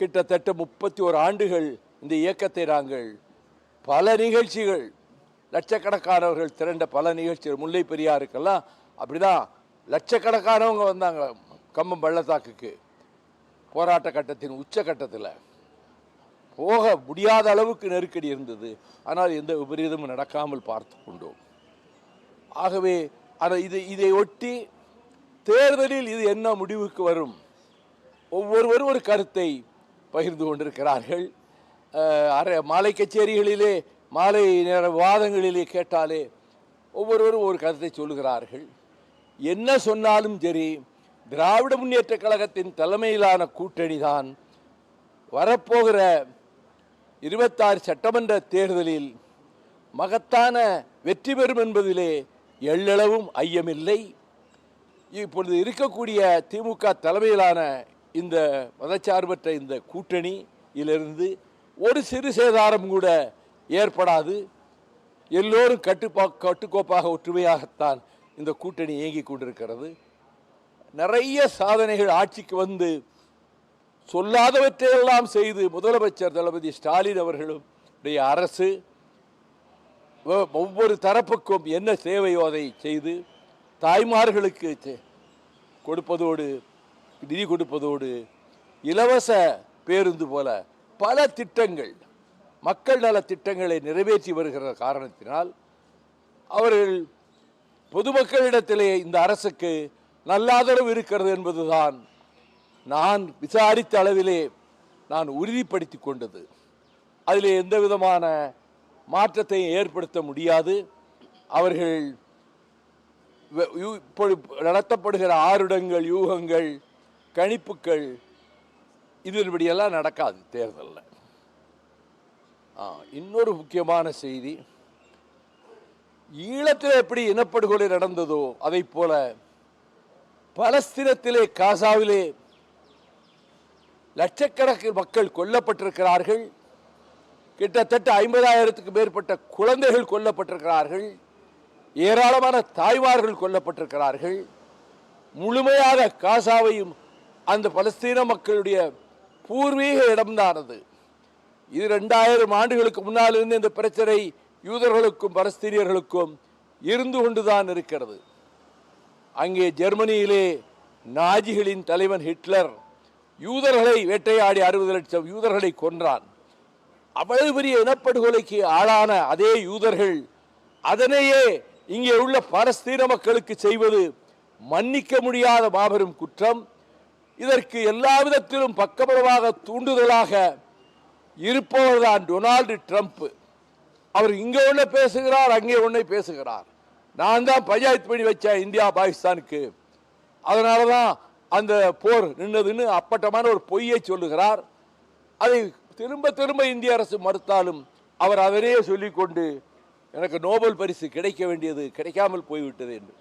கிட்டத்தட்ட முப்பத்தி ஒரு ஆண்டுகள் இந்த இயக்கத்தை நாங்கள் பல நிகழ்ச்சிகள் லட்சக்கணக்கானவர்கள் திரண்ட பல நிகழ்ச்சிகள் முல்லை பெரியாருக்கெல்லாம் அப்படிதான் லட்சக்கணக்கானவங்க வந்தாங்க கம்பம் பள்ளத்தாக்குக்கு. போராட்ட கட்டத்தின் உச்சக்கட்டத்தில் போக முடியாத அளவுக்கு நெருக்கடி இருந்தது. ஆனால் எந்த விபரீதமும் நடக்காமல் பார்த்து கொண்டோம். ஆகவே ஆனால் இது இதை ஒட்டி தேர்தலில் இது என்ன முடிவுக்கு வரும்? ஒவ்வொருவரும் ஒரு கருத்தை பகிர்ந்து கொண்டிருக்கிறார்கள். அரை மாலை கச்சேரிகளிலே மாலை நேர வாதங்களிலே கேட்டாலே ஒவ்வொருவரும் ஒரு கருத்தை சொல்லுகிறார்கள். என்ன சொன்னாலும் சரி திராவிட முன்னேற்றக் கழகத்தின் தலைமையிலான கூட்டணி தான் வரப்போகிற இருபத்தாறு சட்டமன்ற தேர்தலில் மகத்தான வெற்றி பெறும் என்பதிலே எள்ளளவும் ஐயமில்லை. இப்பொழுது இருக்கக்கூடிய திமுக தலைமையிலான இந்த மதச்சார்பற்ற இந்த கூட்டணியிலிருந்து ஒரு சிறு சேதாரம் கூட ஏற்படாது. எல்லோரும் கட்டுப்பா கட்டுக்கோப்பாக ஒற்றுமையாகத்தான் இந்த கூட்டணி இயங்கி கொண்டிருக்கிறது. நிறைய சாதனைகள் ஆட்சிக்கு வந்து சொல்லாதவற்றையெல்லாம் செய்து முதலமைச்சர் தளபதி ஸ்டாலின் அவர்களும் உடைய அரசு ஒவ்வொரு தரப்புக்கும் என்ன சேவையோ அதை செய்து தாய்மார்களுக்கு செ- கொடுப்பதோடு நிதி கொடுப்பதோடு இலவச பேருந்து போல பல திட்டங்கள் மக்கள் நல திட்டங்களை நிறைவேற்றி வருகிற காரணத்தினால் அவர்கள் பொதுமக்களிடத்திலே இந்த அரசுக்கு நல்ல ஆதரவு இருக்கிறது என்பதுதான் நான் விசாரித்த அளவிலே நான் உறுதிப்படுத்தி கொண்டது. அதில் எந்த விதமான மாற்றத்தையும் ஏற்படுத்த முடியாது. அவர்கள் இப்போ நடத்தப்படுகிற ஆருடங்கள் யூகங்கள் கணிப்புகள் இதன்படியெல்லாம் நடக்காது தேர்தலில். இன்னொரு முக்கியமான செய்தி. ஈழத்தில் எப்படி இனப்படுகொலை நடந்ததோ அதை போல பலஸ்தீனத்திலே காசாவிலே லட்சக்கணக்கில் மக்கள் கொல்லப்பட்டிருக்கிறார்கள். கிட்டத்தட்ட ஐம்பதாயிரத்துக்கு மேற்பட்ட குழந்தைகள் கொல்லப்பட்டிருக்கிறார்கள். ஏராளமான தாய்மார்கள் கொல்லப்பட்டிருக்கிறார்கள். முழுமையாக காசாவையும் அந்த பலஸ்தீன மக்களுடைய பூர்வீக இடம்தானது. இது ரெண்டாயிரம் ஆண்டுகளுக்கு முன்னாலிருந்து இந்த பிரச்சனை யூதர்களுக்கும் பலஸ்தீனியர்களுக்கும் இருந்து கொண்டுதான் இருக்கிறது. அங்கே ஜெர்மனியிலே நாஜிகளின் தலைவன் ஹிட்லர் யூதர்களை வேட்டையாடி அறுபது லட்சம் யூதர்களை கொன்றான். அவ்வளவு பெரிய இனப்படுகொலைக்கு ஆளான அதே யூதர்கள் அதனையே இங்கே உள்ள பலஸ்தீன மக்களுக்கு செய்வது மன்னிக்க முடியாத மாபெரும் குற்றம். இதற்கு எல்லா விதத்திலும் பக்கபலமாக தூண்டுதலாக இருப்பவர்தான் டொனால்டு ட்ரம்ப். அவர் இங்கே ஒன்று பேசுகிறார் அங்கே ஒன்றை பேசுகிறார். நான் தான் பஞ்சாயத்து பண்ணி வச்சேன் இந்தியா பாகிஸ்தானுக்கு. அதனால தான் அந்த போர் நின்னதுன்னு அப்பட்டமான ஒரு பொய்யை சொல்லுகிறார். அதை திரும்ப திரும்ப இந்திய அரசு மறுத்தாலும் அவர் அதனையே சொல்லிக்கொண்டு எனக்கு நோபல் பரிசு கிடைக்க வேண்டியது கிடைக்காமல் போய்விட்டது என்று.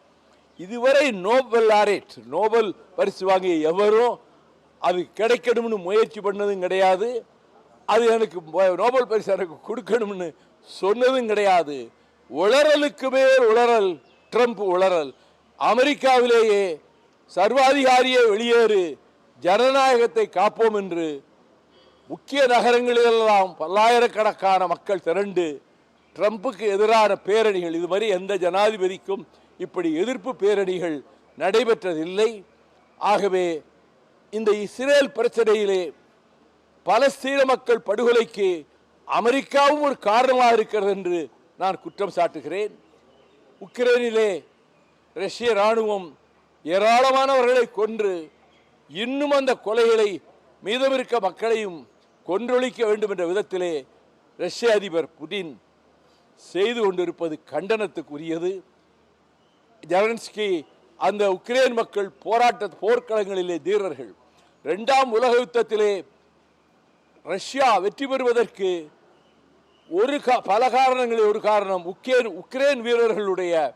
இதுவரை நோபல் ஆரேட் நோபல் பரிசு வாங்கிய எவரும் அது கிடைக்கணும்னு முயற்சி பண்ணதும் கிடையாது. அது எனக்கு நோபல் பரிசு எனக்கு கொடுக்கணும்னு சொன்னதும் கிடையாது. உளறலுக்கு மேல் உளறல் ட்ரம்ப் உளறல். அமெரிக்காவிலேயே சர்வாதிகாரியை வெளியேறு ஜனநாயகத்தை காப்போம் என்று முக்கிய நகரங்களிலெல்லாம் பல்லாயிரக்கணக்கான மக்கள் திரண்டு ட்ரம்புக்கு எதிரான பேரணிகள் இதுவரை எந்த ஜனாதிபதிக்கும் இப்படி எதிர்ப்பு பேரணிகள் நடைபெற்றதில்லை. ஆகவே இந்த இஸ்ரேல் பிரச்சனையிலே பலஸ்தீன மக்கள் படுகொலைக்கு அமெரிக்காவும் ஒரு காரணமாக இருக்கிறது என்று நான் குற்றம் சாட்டுகிறேன். உக்ரைனிலே ரஷ்ய இராணுவம் ஏராளமானவர்களை கொன்று இன்னும் அந்த கொலைகளை மீதமிருக்க மக்களையும் கொன்றொழிக்க வேண்டும் என்ற விதத்திலே ரஷ்ய அதிபர் புடின் செய்து கொண்டிருப்பது கண்டனத்துக்குரியது. ஜெலன்ஸ்கி அந்த உக்ரைன் மக்கள் போராட்ட போர்க்களங்களிலே தீரர்கள். ரெண்டாம் உலக யுத்தத்திலே ரஷ்யா வெற்றி பெறுவதற்கு ஒரு கா- பல காரணங்களில் ஒரு காரணம் உக்ரைன் உக்ரைன் வீரர்களுடைய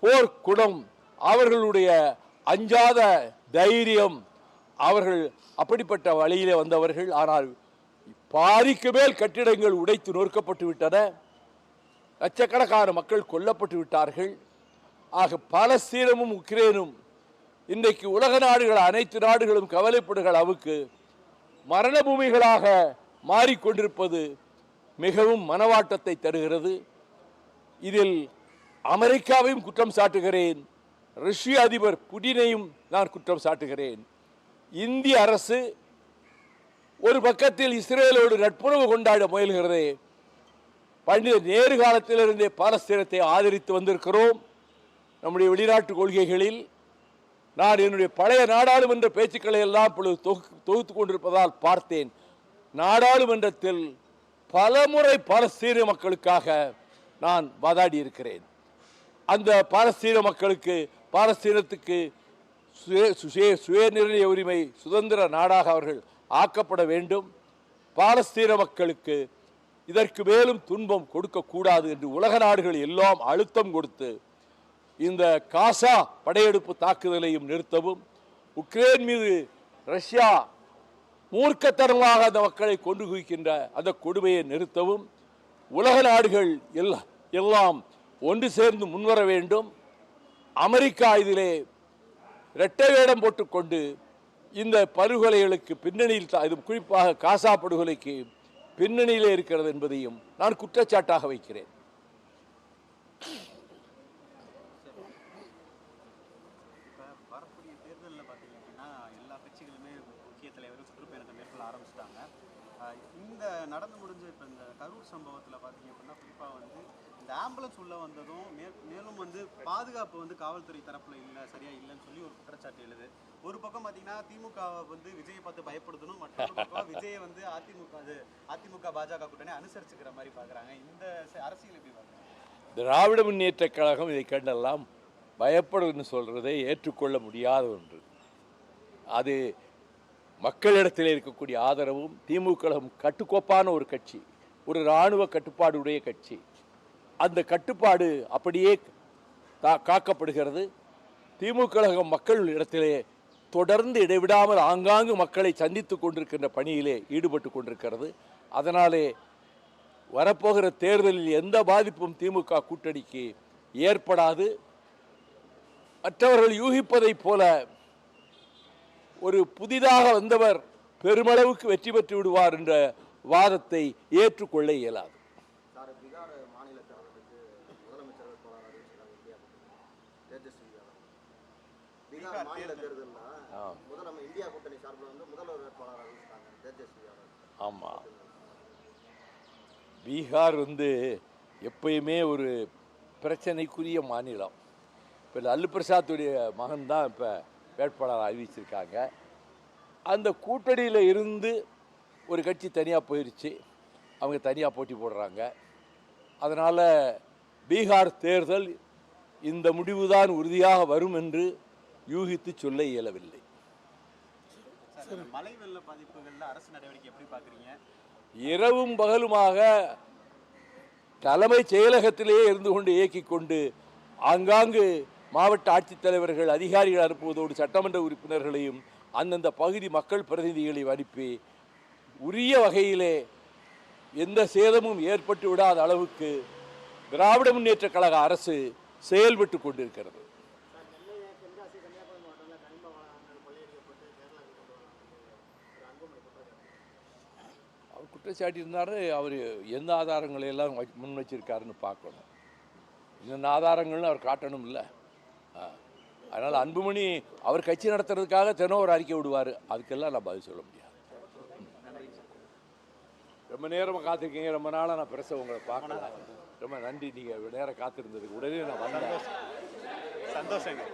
போர் அவர்களுடைய அஞ்சாத தைரியம். அவர்கள் அப்படிப்பட்ட வழியிலே வந்தவர்கள். ஆனால் பாதிக்கு மேல் கட்டிடங்கள் உடைத்து நொறுக்கப்பட்டு விட்டன. லட்சக்கணக்கான மக்கள் கொல்லப்பட்டு விட்டார்கள். ஆக பாலஸ்தீனமும் உக்ரைனும் இன்றைக்கு உலக நாடுகள் அனைத்து நாடுகளும் கவலைப்படுகிற அளவுக்கு மரண பூமிகளாக மாறிக்கொண்டிருப்பது மிகவும் மனவாட்டத்தை தருகிறது. இதில் அமெரிக்காவையும் குற்றம் சாட்டுகிறேன். ரஷ்ய அதிபர் புடினையும் நான் குற்றம் சாட்டுகிறேன். இந்திய அரசு ஒரு பக்கத்தில் இஸ்ரேலோடு நட்புறவு கொண்டாட முயல்கிறதே. பண்டித நேரு காலத்திலிருந்தே பாலஸ்தீனத்தை ஆதரித்து வந்திருக்கிறோம். நம்முடைய வெளிநாட்டு கொள்கைகளில் நான் என்னுடைய பழைய நாடாளுமன்ற பேச்சுக்களை எல்லாம் இப்பொழுது தொகு தொகுத்து கொண்டிருப்பதால் பார்த்தேன். நாடாளுமன்றத்தில் பலமுறை பாலஸ்தீன மக்களுக்காக நான் வாதாடி இருக்கிறேன். அந்த பாலஸ்தீன மக்களுக்கு பாலஸ்தீனத்துக்கு சுய சுய சுயநிர்ணய உரிமை சுதந்திர நாடாக அவர்கள் ஆக்கப்பட வேண்டும். பாலஸ்தீன மக்களுக்கு இதற்கு மேலும் துன்பம் கொடுக்கக்கூடாது என்று உலக நாடுகள் எல்லாம் அழுத்தம் கொடுத்து இந்த காசா படையெடுப்பு தாக்குதலையும் நிறுத்தவும் உக்ரைன் மீது ரஷ்யா மூர்க்கத்தனமாக அந்த மக்களை கொண்டு குவிக்கின்ற அந்த கொடுமையை நிறுத்தவும் உலக நாடுகள் எல்லாம் எல்லாம் ஒன்று சேர்ந்து முன்வர வேண்டும். அமெரிக்கா இதிலே இரட்டை வேடம் போட்டுக்கொண்டு இந்த படுகொலைகளுக்கு பின்னணியில் தா- இது குறிப்பாக காசா படுகொலைக்கு பின்னணியிலே இருக்கிறது என்பதையும் நான் குற்றச்சாட்டாக வைக்கிறேன் இப்போ வரக்கூடிய தேர்தலில் பார்த்தீங்க அப்படின்னா எல்லா கட்சிகளுமே முக்கிய தலைவர்கள் சுற்றுப்பயணத்தை மேற்கொள்ள ஆரம்பிச்சிட்டாங்க இந்த நடந்து முடிஞ்ச இப்போ இந்த கரூர் சம்பவத்தில் பார்த்தீங்க அப்படின்னா குறிப்பாக வந்து இந்த ஆம்புலன்ஸ் உள்ளே வந்ததும் மே மேலும் வந்து பாதுகாப்பு வந்து காவல்துறை தரப்பில் இல்லை சரியா இல்லைன்னு சொல்லி ஒரு குற்றச்சாட்டு எழுது. ஒரு பக்கம் பார்த்தீங்கன்னா திமுக வந்து விஜயை பார்த்து பயப்படுத்தணும் மற்றொரு பக்கம் விஜயை வந்து அதிமுக அது அதிமுக பாஜக கூட்டணி அனுசரிச்சுக்கிற மாதிரி பார்க்குறாங்க இந்த அரசியல் எப்படி பார்க்குறாங்க திராவிட முன்னேற்ற கழகம் இதை கண்டெல்லாம் பயப்படுன்னு சொல்றதை ஏற்றுக்கொள்ள முடியாத ஒன்று. அது மக்களிடத்தில் இருக்கக்கூடிய ஆதரவும் திமுக கட்டுக்கோப்பான ஒரு கட்சி ஒரு இராணுவ கட்டுப்பாடுடைய கட்சி. அந்த கட்டுப்பாடு அப்படியே கா- காக்கப்படுகிறது. திமுக மக்கள் இடத்திலே தொடர்ந்து இடைவிடாமல் ஆங்காங்கு மக்களை சந்தித்து கொண்டிருக்கின்ற பணியிலே ஈடுபட்டு கொண்டிருக்கிறது. அதனாலே வரப்போகிற தேர்தலில் எந்த பாதிப்பும் திமுக கூட்டணிக்கு ஏற்படாது. மற்றவர்கள் யூகிப்பதைப் போல ஒரு புதிதாக வந்தவர் பெருமளவுக்கு வெற்றி பெற்று விடுவார் என்ற வாதத்தை ஏற்றுக்கொள்ள இயலாது. ஆமாம் பீகார் வந்து எப்பயுமே ஒரு பிரச்சனைக்குரிய மாநிலம். இப்போ லல்லு பிரசாத்துடைய மகன் தான் இப்போ வேட்பாளர் அறிவிச்சிருக்காங்க. அந்த கூட்டணியில் இருந்து ஒரு கட்சி தனியாக போயிடுச்சு அவங்க தனியாக போட்டி போடுறாங்க. அதனால் பீகார் தேர்தல் இந்த முடிவுதான் உறுதியாக வரும் என்று யூகித்து சொல்ல இயலவில்லை. மழை வெள்ள பாதிப்புகளில் அரசு நடவடிக்கை எப்படி பார்க்குறீங்க? இரவும் பகலுமாக தலைமைச் செயலகத்திலேயே இருந்து கொண்டு இயக்கிக் கொண்டு ஆங்காங்கு மாவட்ட ஆட்சித்தலைவர்கள் அதிகாரிகள் அனுப்புவதோடு சட்டமன்ற உறுப்பினர்களையும் அந்தந்த பகுதி மக்கள் பிரதிநிதிகளையும் அனுப்பி உரிய வகையிலே எந்த சேதமும் ஏற்பட்டு விடாத அளவுக்கு திராவிட முன்னேற்றக் கழக அரசு செயல்பட்டு கொண்டிருக்கிறது. அவர் குற்றச்சாட்டி இருந்தாரு அவர் எந்த ஆதாரங்களை எல்லாம் முன் வச்சிருக்காருன்னு பார்க்கணும். இன்னென்ன ஆதாரங்கள்னு அவர் காட்டணும் இல்லை அதனால் அன்புமணி அவர் கட்சி நடத்துறதுக்காக தினம் ஒரு அறிக்கை விடுவார். அதுக்கெல்லாம் நான் பதில் சொல்ல முடியாது. ரொம்ப நேரமாக காத்திருக்கீங்க. ரொம்ப நாளாக நான் பெருசாக உங்களை பார்க்கல. ரொம்ப நன்றி. நீங்கள் நேரம் காத்திருந்ததுக்கு உடனே நான் வந்தேன். சந்தோஷங்க.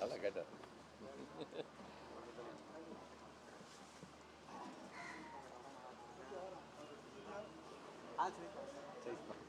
நல்லா கேட்டார். ஆ சரி சரி.